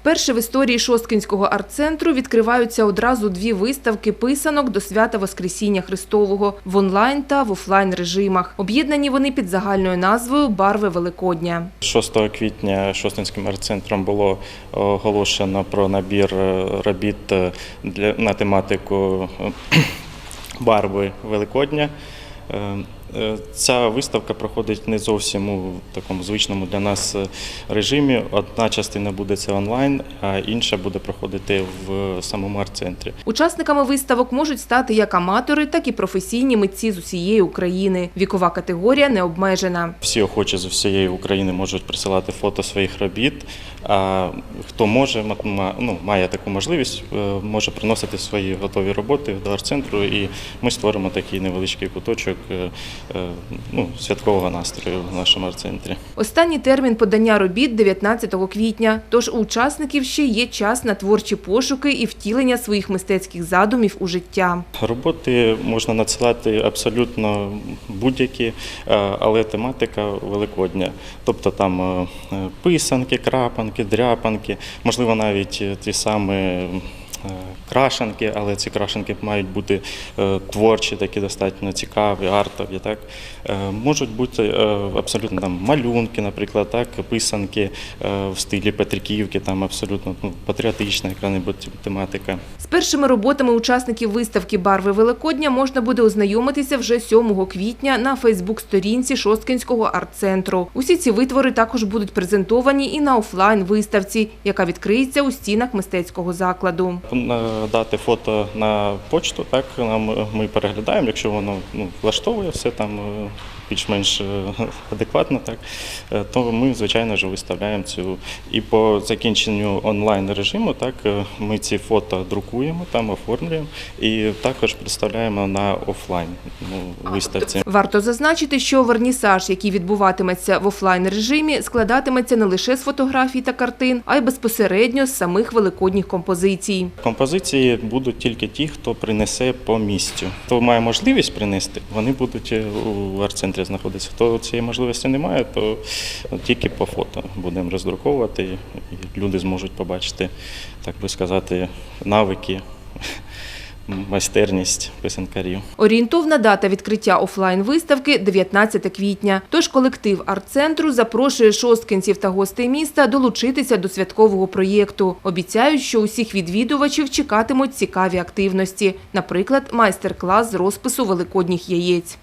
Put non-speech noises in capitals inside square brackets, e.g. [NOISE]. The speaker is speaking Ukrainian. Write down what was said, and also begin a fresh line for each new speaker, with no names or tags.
Вперше в історії Шосткинського арт-центру відкриваються одразу дві виставки писанок до свята Воскресіння Христового в онлайн та в офлайн режимах. Об'єднані вони під загальною назвою Барви Великодня.
6 квітня Шостинським арт-центром було оголошено про набір е, робіт е, на тематику е, [CLEARS THROAT] барви Великодня. Е, е, Ця виставка проходить не зовсім у такому звичному для нас е, режимі. Одна частина буде це онлайн, а інша буде проходити в самому арт-центрі.
Учасниками виставок можуть стати як аматори, так і професійні митці з усієї України. Вікова категорія не обмежена.
Всі охочі з всієї України можуть присилати фото своїх робіт. А хто може, ну, має таку можливість, е, може приносити свої готові роботи до арт-центру, і ми створимо такий невеличкий куточок е, е, ну, святкового настрою в нашому арт-центрі.
Останній термін подання робіт 19 квітня. Тож у учасників ще є час на творчі пошуки і втілення своїх мистецьких задумів у життя.
Роботи можна надсилати абсолютно будь-які, е, але тематика великодня. Тобто там е, е, писанки, крапанки, дряпанки, можливо, навіть е, ті самі. Крашенки, але ці крашенки мають бути е, творчі, такі достатньо цікаві, артові. Так? Е, можуть бути е, абсолютно там, малюнки, наприклад, так? писанки в стилі Петриківки, там абсолютно ну, патріотична яка-небудь тематика.
З першими роботами учасників виставки Барви Великодня можна буде ознайомитися вже 7 квітня на Фейсбук-сторінці Шосткинського арт-центру. Усі ці витвори також будуть презентовані і на офлайн-виставці, яка відкриється у стінах мистецького закладу.
Дати фото на почту, так нам ми переглядаємо, якщо воно ну, влаштовує все там е, більш-менш е, [LAUGHS] адекватно, так е, то ми звичайно ж виставляємо цю. І по закінченню онлайн режиму, так е, ми ці фото друкуємо, там оформлюємо і також представляємо на офлайн ну, виставці.
Варто зазначити, що вернісаж, який відбуватиметься в офлайн режимі, складатиметься не лише з фотографій та картин, а й безпосередньо з самих великодніх композицій.
Композиції будуть тільки ті, хто принесе по місцю. Хто має можливість принести, вони будуть у арт-центрі знаходитися. Хто цієї можливості немає, то тільки по фото будемо роздруковувати, і люди зможуть побачити, так би сказати, навики, майстерність писанкарів.
Орієнтовна дата відкриття офлайн-виставки – 19 квітня. Тож колектив арт-центру запрошує шосткинців та гостей міста долучитися до святкового проєкту. Обіцяють, що усіх відвідувачів чекатимуть цікаві активності, наприклад, майстер-клас з розпису великодніх яєць.